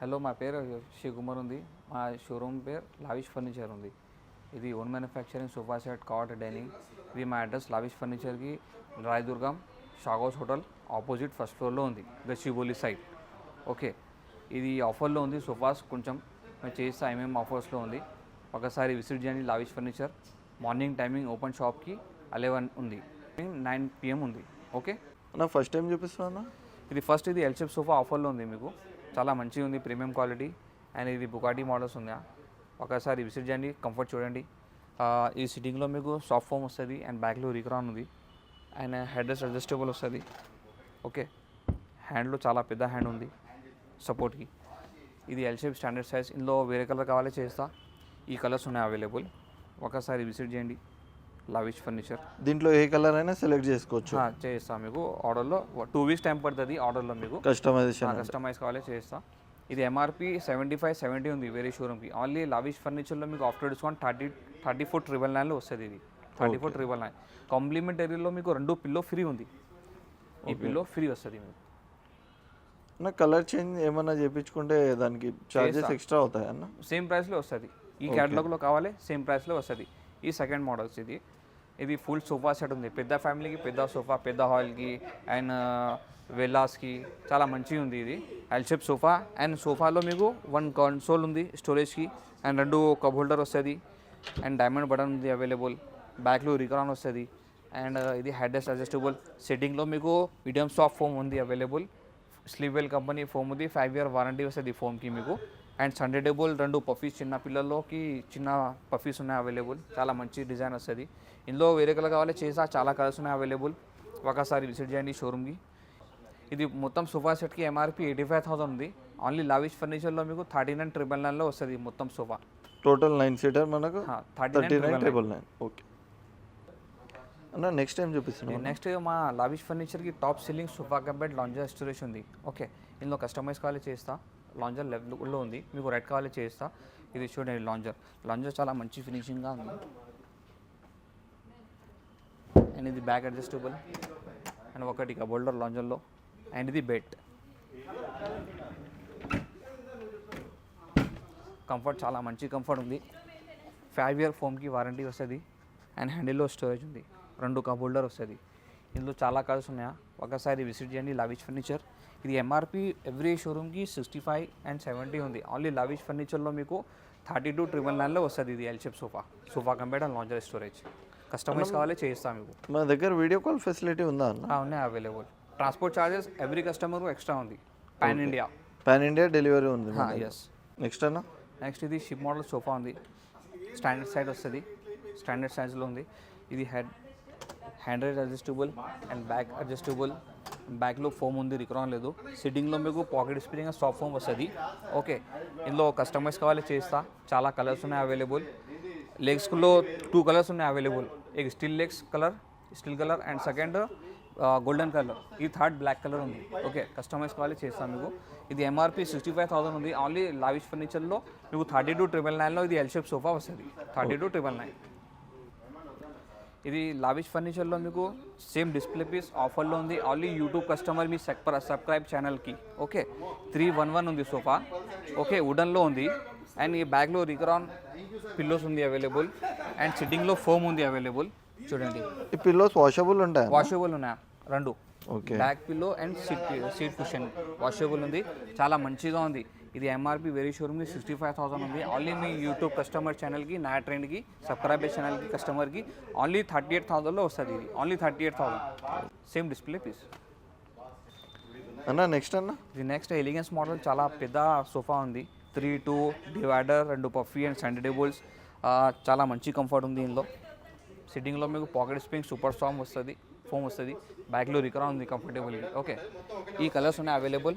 Hello మా పేరు శివకుమార్ ఉంది. మా షోరూమ్ పేరు లావిష్ ఫర్నిచర్ ఉంది. ఇది own manufacturing sofa set cot dining ఇది మా అడ్రస్ లావిష్ ఫర్నిచర్కి రాయదుర్గం షాగోస్ హోటల్ ఆపోజిట్ ఫస్ట్ ఫ్లోర్లో ఉంది గచ్చిబౌలి సైడ్ ఓకే ఇది ఆఫర్లో ఉంది. సోఫాస్ కొంచెం మేము చేస్తా ఏమేమి ఆఫర్స్లో ఉంది. ఒకసారి విజిట్ చేయండి lavish furniture. Morning timing open షాప్కి అలెవెన్ ఉంది. నైన్ పిఎం ఉంది. ఓకే? అన్న ఫస్ట్ టైం చూపిస్తున్నా ఇది ఫస్ట్ ఇది ఎల్షెప్ సోఫా ఆఫర్లో ఉంది మీకు. చాలా మంచిగా ఉంది ప్రీమియం క్వాలిటీ. అండ్ ఇది బుకాటి మోడల్స్ ఉందా? ఒకసారి విజిట్ చేయండి కంఫర్ట్ చూడండి. ఈ సిట్టింగ్లో మీకు సాఫ్ట్ ఫోమ్ వస్తుంది అండ్ బ్యాక్లో రిక్రాన్ ఉంది. అండ్ హెడ్రెస్ అడ్జస్టబుల్ వస్తుంది. ఓకే. హ్యాండ్లో చాలా పెద్ద హ్యాండ్ ఉంది సపోర్ట్కి ఇది ఎల్షేప్ స్టాండర్డ్ సైజ్ ఇందులో వేరే కలర్ కావాలో చేస్తా. ఈ కలర్స్ ఉన్నాయి అవైలబుల్ ఒకసారి విజిట్ చేయండి. లవిష్ ఫర్నిచర్ దీంట్లో ఏ కలర్ అయినా సెలెక్ట్ చేసుకోవచ్చు. చేస్తా మీకు. ఆర్డర్లో టూ వీక్స్ టైం పడుతుంది ఆర్డర్లో మీకు. కస్టమైజేషన్ కస్టమైజ్ కావాలి చేస్తా ఇది ఎంఆర్పి సెవెంటీ ఫైవ్ సెవెంటీ ఉంది వేరే షోరూమ్కి ఓన్లీ లవిష్ ఫర్నిచర్లో మీకు after discount thirty thirty four triple నైన్లో వస్తుంది ఇది. థర్టీ ఫోర్ ట్రిబుల్ నైన్ కాంప్లిమెంటరీలో మీకు రెండు పిల్లో ఫ్రీ ఉంది. ఈ పిల్లో ఫ్రీ వస్తుంది మీకు. అన్న కలర్ చేంజ్ ఏమన్నా చేయించుకుంటే దానికి చార్జెస్. ఎక్స్ట్రా అవుతాయి అన్న? సేమ్ ప్రైస్లో వస్తుంది. ఈ క్యాటలాగ్లో కావాలి సేమ్ ప్రైస్లో వస్తుంది. ఈ సెకండ్ మోడల్స్ ఇది. ఇది ఫుల్ సోఫా సెట్ ఉంది. పెద్ద ఫ్యామిలీకి పెద్ద సోఫా పెద్ద హాల్కి అండ్ వెల్లాస్కి చాలా మంచిగా ఉంది ఇది. ఎల్షెప్ సోఫా అండ్ సోఫాలో మీకు వన్ కన్సోల్ ఉంది స్టోరేజ్కి అండ్ రెండు కప్ హోల్డర్ వస్తుంది అండ్ డైమండ్ బటన్ ఉంది అవైలబుల్ బ్యాక్లో రికరాన్ వస్తుంది అండ్ ఇది హెడ్రెస్ అడ్జస్టబుల్ సెట్టింగ్లో మీకు మీడియం సాఫ్ట్ ఫోమ్ ఉంది అవైలబుల్ స్లీవెల్ కంపెనీ ఫోమ్ ఉంది. ఫైవ్ ఇయర్ వారంటీ వస్తుంది ఫోమ్కి మీకు. అండ్ సండే టేబుల్ రెండు పఫీస్ చిన్న పిల్లల్లోకి చిన్న పఫీస్ ఉన్నాయి అవైలబుల్. చాలా మంచి డిజైన్ వస్తుంది. ఇందులో వేరే కలర్ కావాలి చేసా చాలా కలర్స్ ఉన్నాయి అవైలబుల్. ఒకసారి విజిట్ చేయండి షోరూమ్కి. ఇది మొత్తం సోఫా సెట్కి ఎంఆర్పి ఎయిటీ ఫైవ్ థౌసండ్ ఉంది. ఓన్లీ లావిష్ ఫర్నిచర్లో మీకు థర్టీ నైన్ ట్రిపుల్ నైన్లో వస్తుంది మొత్తం సోఫా. టోటల్ నైన్ సీటర్ మనకు? Thirty nine triple nine okay అన్న నెక్స్ట్ టైం చూపిస్తున్నాం నెక్స్ట్ మా lavish ఫర్నిచర్కి top selling sofa cum bed lounger storage ఉంది. ఓకే ఇందులో కస్టమైజ్ కావాలి చేస్తా. లాంజర్ లెవెల్లో ఉంది. మీకు రెడ్ కావాలి చేస్తా. ఇది చూడండి లాంజర్. లాంజర్ చాలా మంచి ఫినిషింగ్గా ఉంది. అండ్ ఇది బ్యాక్ అడ్జస్టబుల్. అండ్ ఒకటి బోల్డర్ లాంజర్లో అండ్ ఇది బెడ్. కంఫర్ట్ చాలా మంచి కంఫర్ట్ ఉంది. ఫైవ్ ఇయర్ ఫోమ్కి వారంటీ వస్తుంది. అండ్ హ్యాండిల్లో స్టోరేజ్ ఉంది. రెండు కప్ హోల్డర్ వస్తుంది. ఇందులో చాలా కలర్స్ ఉన్నాయా? ఒకసారి విజిట్ చేయండి. Lavish furniture. ఇది ఎంఆర్పి ఎవ్రీ షోరూమ్కి సిక్స్టీ ఫైవ్ అండ్ సెవెంటీ ఉంది. ఓన్లీ లవిష్ ఫర్నిచర్లో మీకు థర్టీ టూ ట్రిపుల్ నైన్లో వస్తుంది ఇది L shape sofa sofa compare and lounger storage customise కావాలి చేయిస్తాం మీకు. మన దగ్గర వీడియో కాల్ ఫెసిలిటీ ఉందా ఉన్నాయి available transport charges every customer extra ఉంది. Pan India pan India delivery ఉంది ఎస్ నెక్స్ట్ అన్న? నెక్స్ట్ ఇది షిప్ మోడల్ సోఫా ఉంది. స్టాండర్డ్ సైజ్ వస్తుంది. స్టాండర్డ్ సైజ్లో ఉంది. ఇది head hand adjustable and back adjustable బ్యాక్లో ఫోమ్ ఉంది రిక్రాన్ లేదు. సిట్టింగ్లో మీకు పాకెట్ స్ప్రింగ్ సాఫ్ట్ ఫోమ్ వస్తుంది. ఓకే ఇందులో కస్టమైజ్ కావాలి చేస్తా. చాలా కలర్స్ ఉన్నాయి అవైలబుల్ లెగ్స్లో టూ కలర్స్ ఉన్నాయి available egg steel legs colour steel colour and second golden colour ఈ థర్డ్ బ్లాక్ కలర్ ఉంది. ఓకే కస్టమైజ్ కావాలి చేస్తాను మీకు. ఇది ఎంఆర్పి సిక్స్టీ ఫైవ్ థౌసండ్ ఉంది. ఓన్లీ లావిష్ ఫర్నిచర్లో మీకు థర్టీ టూ ట్రిపుల్ నైన్లో ఇది ఎల్ షేప్ సోఫా వస్తుంది. థర్టీ టూ ట్రిపుల్ నైన్ ఇది లావిష్ ఫర్నిచర్లో మీకు సేమ్ డిస్ప్లే పీస్ ఆఫర్లో ఉంది. ఓన్లీ యూట్యూబ్ కస్టమర్ మీ సబ్స్క్రైబ్ ఛానల్కి ఓకే త్రీ వన్ వన్ ఉంది సోఫా. ఓకే వుడన్లో ఉంది. అండ్ ఈ బ్యాగ్లో రికరాన్ పిల్లోస్ ఉంది అవైలబుల్ అండ్ సిట్టింగ్లో ఫోమ్ ఉంది అవైలబుల్ చూడండి. ఈ పిల్లోస్ వాషబుల్ ఉంటాయి? వాషబుల్ ఉన్నాయి? రెండు. Okay back pillow and seat seat cushion washable ఉంది. చాలా మంచిగా ఉంది. ఇది ఎంఆర్పి వెరీ షోరూమ్కి సిక్స్టీ ఫైవ్ థౌసండ్ ఉంది. ఓన్లీ మీ యూట్యూబ్ కస్టమర్ ఛానల్కి నా ట్రెండ్కి సబ్స్క్రైబ్ ఛానల్కి కస్టమర్కి ఓన్లీ థర్టీ ఎయిట్ థౌసండ్లో వస్తుంది ఇది. Only thirty eight thousand same display piece అన్న నెక్స్ట్ అన్న? ఇది నెక్స్ట్ ఎలిగెన్స్ మోడల్ చాలా పెద్ద సోఫా ఉంది. త్రీ టూ డివైడర్ రెండు పఫీ అండ్ సెంటర్ టేబుల్స్ చాలా మంచి కంఫర్ట్ ఉంది ఇందులో. సిట్టింగ్లో మీకు పాకెట్ స్ప్రింగ్ సూపర్ స్ట్రాంగ్ వస్తుంది. ఫోమ్ వస్తుంది. బ్యాక్లో రికరా ఉంది కంఫర్టబుల్ ఓకే ఈ కలర్స్ ఉన్నాయి అవైలబుల్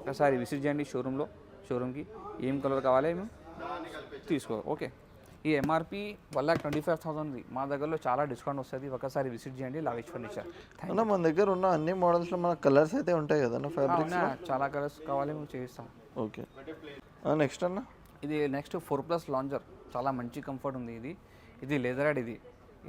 ఒకసారి విజిట్ చేయండి షోరూంలో షోరూమ్కి ఏం కలర్ కావాలి ఏమి? తీసుకో. ఓకే ఈ MRP one lakh twenty five thousand ఉంది మా దగ్గరలో చాలా డిస్కౌంట్ వస్తుంది. ఒకసారి విజిట్ చేయండి లావిష్ ఫర్నిచర్ అన్న మన దగ్గర ఉన్న అన్ని మోడల్స్లో మన కలర్స్ అయితే ఉంటాయి కదన్న ఫ్యాబ్రిక్స్ చాలా కలర్స్ కావాలి మేము చేయిస్తాం. ఓకే నెక్స్ట్ అన్న? ఇది నెక్స్ట్ ఫోర్ ప్లస్ లాంచర్ చాలా మంచి కంఫర్ట్ ఉంది ఇది. ఇది లెదర్ హెడ్ ఇది.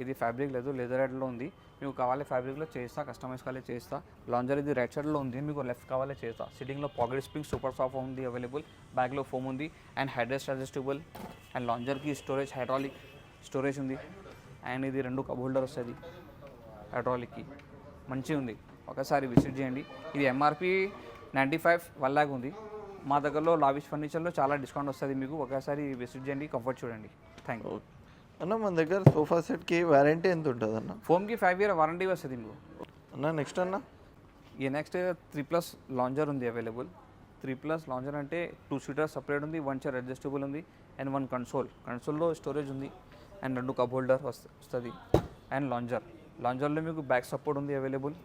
ఇది ఫ్యాబ్రిక్ లేదు లెదర్ హెడ్లో ఉంది. మీకు కావాలి ఫ్యాబ్రిక్లో చేస్తా కస్టమైజ్ కావాలి చేస్తా. లాంజర్ ఇది రైట్ సైడ్లో ఉంది మీకు లెఫ్ట్ కావాలి చేస్తా. సిట్టింగ్లో పాకెట్ స్ప్రింగ్ సూపర్ సాఫ్ ఉంది అవైలబుల్ బ్యాగ్లో ఫోమ్ ఉంది. అండ్ హెడ్రెస్ట్ అడ్జస్టబుల్ అండ్ లాంజర్కి స్టోరేజ్ హైడ్రాలిక్ స్టోరేజ్ ఉంది. అండ్ ఇది రెండు కప్ హోల్డర్ వస్తుంది. హైడ్రాలిక్కి మంచిగా ఉంది. ఒకసారి విజిట్ చేయండి. ఇది MRP ninety five one lakh ఉంది. మా దగ్గరలో లావిష్ ఫర్నిచర్లో చాలా డిస్కౌంట్ వస్తుంది మీకు. ఒకసారి విజిట్ చేయండి కంఫర్ట్ చూడండి. థ్యాంక్ యూ అన్న మన దగ్గర సోఫా సెట్కి వారంటీ ఎంత ఉంటుంది అన్న ఫోమ్కి ఫైవ్ ఇయర్ వారంటీ వస్తుంది మీకు అన్న నెక్స్ట్ అన్న? ఈ నెక్స్ట్ త్రీ ప్లస్ లాంజర్ ఉంది అవైలబుల్. త్రీ ప్లస్ లాంజర్ అంటే టూ సీటర్ సపరేట్ ఉంది వన్ చైర్ అడ్జస్టబుల్ ఉంది అండ్ వన్ కన్సోల్. కన్సోల్లో స్టోరేజ్ ఉంది అండ్ రెండు కప్ హోల్డర్ వస్తుంది అండ్ లాంజర్. లాంజర్లో మీకు బ్యాక్ సపోర్ట్ ఉంది అవైలబుల్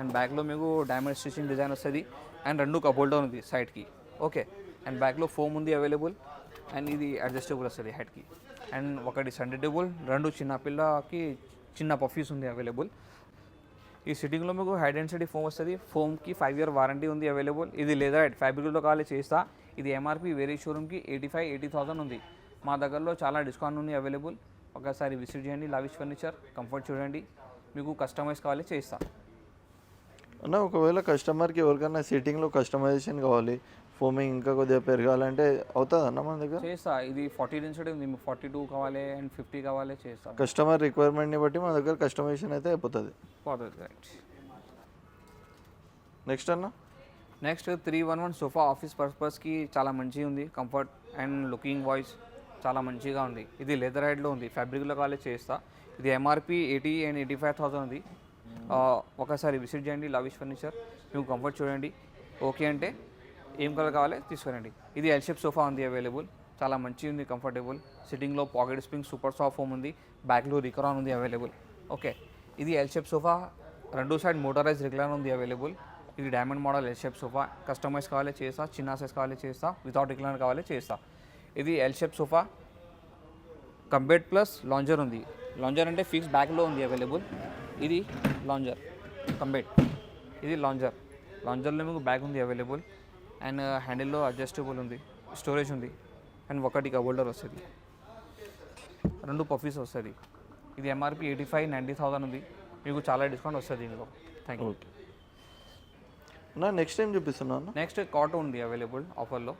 అండ్ బ్యాక్లో మీకు డైమండ్ స్టిచింగ్ డిజైన్ వస్తుంది అండ్ రెండు కప్ హోల్డర్ ఉంది సైడ్కి. ఓకే అండ్ బ్యాక్లో ఫోమ్ ఉంది అవైలబుల్ అండ్ ఇది అడ్జస్టబుల్ వస్తుంది హెడ్కి అండ్ ఒకటి సండే టేబుల్ రెండు చిన్న పిల్లకి చిన్న పఫీస్ ఉంది అవైలబుల్. ఈ సిట్టింగ్లో మీకు హై డెన్సిటీ ఫోమ్ వస్తుంది. ఫోమ్కి ఫైవ్ ఇయర్ వారంటీ ఉంది అవైలబుల్. ఇది లేదా ఫ్యాబ్రిక్లో కావాలి చేస్తా. ఇది ఎంఆర్పి వేరే షోరూమ్కి ఎయిటీ ఫైవ్ ఎయిటీ థౌసండ్ ఉంది. మా దగ్గరలో చాలా డిస్కౌంట్ ఉంది అవైలబుల్. ఒకసారి విజిట్ చేయండి. లావిష్ ఫర్నిచర్ కంఫర్ట్ చూడండి. మీకు కస్టమైజ్ కావాలి చేస్తా. అన్న ఒకవేళ కస్టమర్కి ఎవరికైనా సిట్టింగ్లో కస్టమైజేషన్ కావాలి ఫోమింగ్ ఇంకా కొద్దిగా పెరగాలంటే అవుతుంది అన్న మన దగ్గర? చేస్తా. ఇది ఫార్టీ డెన్సిటీ ఉంది ఫార్టీ టూ కావాలి అండ్ ఫిఫ్టీ కావాలి చేస్తా. కస్టమర్ రిక్వైర్మెంట్ని బట్టి మన దగ్గర కస్టమైజేషన్ అయితే అయిపోతుంది. పోతుంది రైట్ నెక్స్ట్ అన్న? Next three one one sofa office పర్పస్కి చాలా మంచిగా ఉంది. కంఫర్ట్ అండ్ లుకింగ్ వాయిస్ చాలా మంచిగా ఉంది. ఇది లెదర్ హైడ్లో ఉంది. ఫ్యాబ్రిక్లో కావాలి చేస్తా. ఇది MRP eighty and eighty five thousand ఉంది. ఆ, ఒకసారి విజిట్ చేయండి. లవిష్ ఫర్నిచర్ మీకు కంఫర్ట్ చూడండి. ఓకే అంటే ఏం కలర్ కావాలి? తీసుకురండి. ఇది ఎల్ షేప్ సోఫా ఉంది అవైలబుల్ చాలా మంచిగా ఉంది comfortable సిట్టింగ్లో pocket spring super soft foam ఉంది. బ్యాక్లో రికరాన్ ఉంది అవైలబుల్ ఓకే ఇది ఎల్ షేప్ సోఫా రెండు సైడ్ మోటరైజ్ రిక్లైన్ ఉంది అవైలబుల్ ఇది diamond model L shape sofa customize కావాలి చేస్తా. చిన్న సైజ్ కావాలి చేస్తా. వితౌట్ రిక్లైన్ కావాలి చేస్తా. ఇది L shape sofa cum bed plus lounger ఉంది. లాంజర్ అంటే ఫిక్స్ బ్యాక్లో ఉంది అవైలబుల్ ఇది లాంజర్ కంబెడ్ ఇది లాంజర్ లాంజర్లో మీకు బ్యాగ్ ఉంది అవైలబుల్ అండ్ హ్యాండిల్లో అడ్జస్టబుల్ ఉంది స్టోరేజ్ ఉంది. అండ్ ఒకటి హోల్డర్ వస్తుంది. రెండు పఫీస్ వస్తుంది. ఇది MRP eighty five ninety thousand ఉంది. మీకు చాలా డిస్కౌంట్ వస్తుంది ఇందులో. థ్యాంక్ యూ అన్న నెక్స్ట్ టైం చూపిస్తున్నా అన్న? నెక్స్ట్ కాటో ఉంది అవైలబుల్ ఆఫర్లో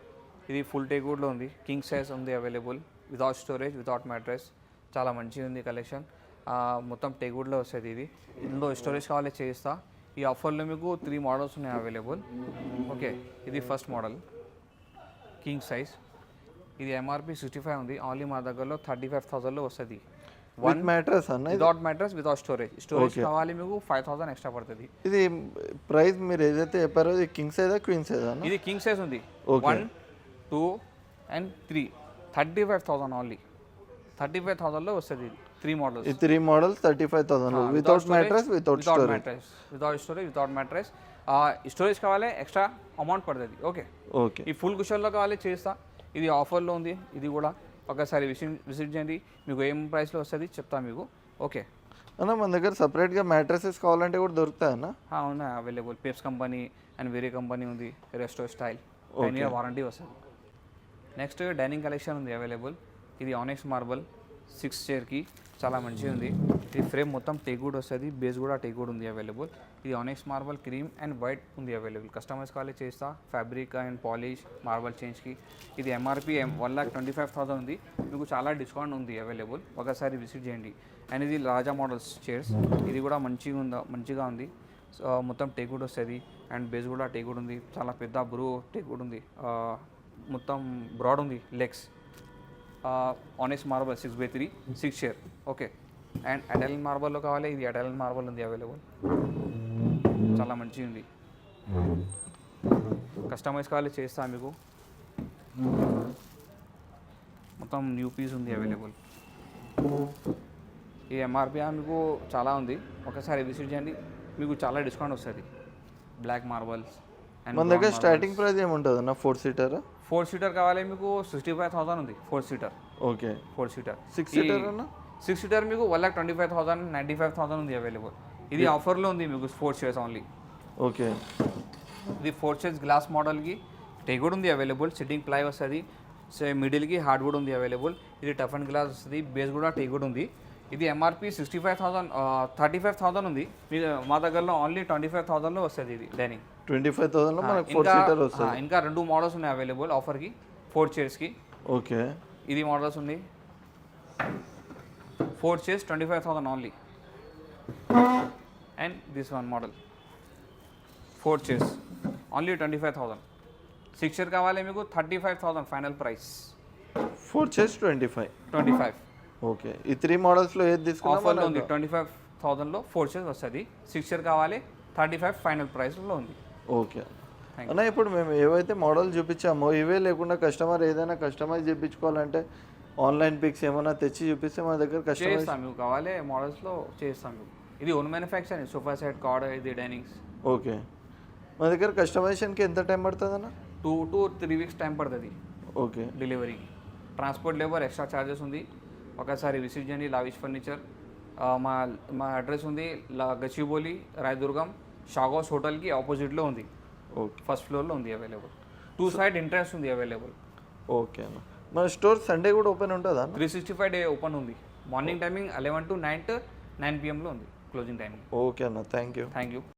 ఇది ఫుల్ టేక్వుడ్లో ఉంది. కింగ్ సైజ్ ఉంది available without storage without mattress చాలా మంచిగా ఉంది కలెక్షన్ మొత్తం టేక్వుడ్లో వస్తుంది ఇది. ఇందులో స్టోరేజ్ కావాలి చేస్తా ఈ ఆఫర్లో మీకు త్రీ మోడల్స్ ఉన్నాయి అవైలబుల్. ఓకే ఇది ఫస్ట్ మోడల్. King size. ఇది ఎంఆర్పి సిక్స్టీ ఫైవ్ ఉంది. ఓన్లీ మా దగ్గరలో థర్టీ ఫైవ్ థౌసండ్లో వస్తుంది. వన్ మ్యాట్రస్ అన్న ఇది? Without mattress without storage storage కావాలి మీకు ఫైవ్ థౌసండ్ ఎక్స్ట్రా పడుతుంది. ఇది ప్రైస్ మీరు ఏదైతే చెప్పారో ఇది కింగ్ సైజా క్వీన్ సైజా అన్న? ఇది కింగ్ సైజ్ ఉంది. One two and three thirty five thousand only thirty five థౌసండ్లో వస్తుంది త్రీ మోడల్స్ ఈ three models thirty five thousand without mattress without mattress without storage without mattress storage కావాలి ఎక్స్ట్రా అమౌంట్ పడుతుంది. Okay okay ఈ full కుషన్లో కావాలి చేస్తా. ఇది ఆఫర్లో ఉంది ఇది కూడా ఒకసారి విజిట్ విజిట్ చేయండి. మీకు ఏం ప్రైస్లో వస్తుంది చెప్తా మీకు. ఓకే అన్న మన దగ్గర సపరేట్గా మ్యాట్రసెస్ కావాలంటే కూడా దొరుకుతాయి అన్న? ఉన్నాయి అవైలబుల్ పేప్స్ కంపెనీ అండ్ వేరే కంపెనీ ఉంది రెస్టో స్టైల్ వారంటీ వస్తుంది. నెక్స్ట్ డైనింగ్ కలెక్షన్ ఉంది అవైలబుల్ ఇది ఆనెక్స్ మార్బల్ సిక్స్ చైర్కి చాలా మంచిగా ఉంది. ఇది ఫ్రేమ్ మొత్తం టేక్వుడ్ వస్తుంది బేస్ కూడా టేక్వుడ్ ఉంది అవైలబుల్ ఇది onyx marble cream and white ఉంది అవైలబుల్ కస్టమైజ్ కావాలి చేస్తా ఫ్యాబ్రిక్ అండ్ పాలిష్ మార్బల్ చేంజ్కి ఇది MRP one lakh twenty five thousand ఉంది. మీకు చాలా డిస్కౌంట్ ఉంది అవైలబుల్ ఒకసారి విజిట్ చేయండి. అండ్ ఇది రాజా మోడల్స్ చైర్స్ ఇది కూడా మంచిగా ఉందా మంచిగా ఉంది. సో మొత్తం టేక్వుడ్ వస్తుంది అండ్ బేస్ కూడా టేక్వుడ్ ఉంది. చాలా పెద్ద బ్రూ టేక్వుడ్ ఉంది. Uh, మొత్తం బ్రాడ్ ఉంది legs honest marble six by three six share okay and Italian మార్బల్లో కావాలి ఇది అటైలన్ మార్బల్ ఉంది అవైలబుల్ చాలా మంచిగా ఉంది. కస్టమైజ్ కావాలి చేస్తా మీకు. మొత్తం న్యూ పీస్ ఉంది అవైలబుల్ ఈ ఎంఆర్పి మీకు చాలా ఉంది. ఒకసారి విజిట్ చేయండి. మీకు చాలా డిస్కౌంట్ వస్తుంది. బ్లాక్ మార్బల్స్ మన దగ్గర స్టార్టింగ్ ప్రైస్ ఏముంటుంది అన్న ఫోర్ సీటర్ ఫోర్ సీటర్ కావాలి మీకు సిక్స్టీ ఫైవ్ థౌసండ్ ఉంది. Four seater okay. Four seater six seater అన్న? సిక్స్ సీటర్ మీకు one lakh twenty five thousand ninety five thousand ఉంది అవైలబుల్ ఇది ఆఫర్లో ఉంది మీకు ఫోర్ చైర్స్ ఓన్లీ ఓకే. ఇది ఫోర్ చైర్స్ గ్లాస్ మోడల్కి టేగుడ్ ఉంది అవైలబుల్ సిట్టింగ్ ప్లై వస్తుంది. సో మిడిల్కి హార్డ్వుడ్ ఉంది అవైలబుల్ ఇది టఫ్ అండ్ గ్లాస్ వస్తుంది. బేస్ కూడా టేగుడ్ ఉంది. ఇది MRP sixty five thousand thirty five thousand ఉంది. మీ మా దగ్గరలో ఓన్లీ ట్వంటీ ఫైవ్ థౌసండ్లో వస్తుంది ఇది డైనింగ్ ట్వంటీ ఫైవ్ థౌసండ్లో మనకు ఫోర్ ఇంకా సీటర్ వస్తుంది ఇంకా రెండు మోడల్స్ ఉన్నాయి అవైలబుల్ ఆఫర్కి ఫోర్ చైర్స్కి ఓకే. ఇది మోడల్స్ ఉంది. Four chairs twenty five thousand only and this one model four chairs only twenty five thousand six chair కావాలి మీకు thirty five thousand final price four చేసి twenty five twenty five okay. ఈ three మోడల్స్లో ఏది తీసుకున్నా ఆఫర్లో ఉంది ట్వంటీ ఫైవ్ థౌసండ్లో ఫోర్ చైర్స్ వస్తుంది. సిక్స్ చైర్ కావాలి థర్టీ ఫైవ్ ఫైనల్ ప్రైస్లో ఉంది. ఓకే. అన్న ఇప్పుడు మేము ఏవైతే మోడల్ చూపించామో ఇవే లేకుండా కస్టమర్ ఏదైనా కస్టమైజ్ చేయించుకోవాలంటే ఆన్లైన్ పిక్స్ ఏమైనా తెచ్చి చూపిస్తే మన దగ్గర కస్టమైజ్ చేస్తాం. మీకు కావాలి మోడల్స్లో చేస్తాం. మీకు ఇది own manufacturing sofa set card ఇది డైనింగ్స్ ఓకే. మన దగ్గర కస్టమైజేషన్కి ఎంత టైం పడుతుంది అన్న two two three weeks time పడుతుంది. ఓకే. డెలివరీకి ట్రాన్స్పోర్ట్ లేబర్ ఎక్స్ట్రా ఛార్జెస్ ఉంది. ఒకసారి విజిట్ చేయండి లావిష్ ఫర్నిచర్ మా మా అడ్రస్ ఉంది గచ్చిబౌలి రాయదుర్గం. షాగోస్ హోటల్కి ఆపోజిట్లో ఉంది. ఓకే. ఫస్ట్ ఫ్లోర్లో ఉంది అవైలబుల్. టూ సైడ్ ఎంట్రన్స్ ఉంది అవైలబుల్. ఓకే అన్న. మన స్టోర్ సండే కూడా ఓపెన్ ఉంటుందా three sixty five day open ఉంది. Morning timing eleven to nine to nine పిఎంలో ఉంది క్లోజింగ్ టైమింగ్. ఓకే అన్న. Thank you. Thank you.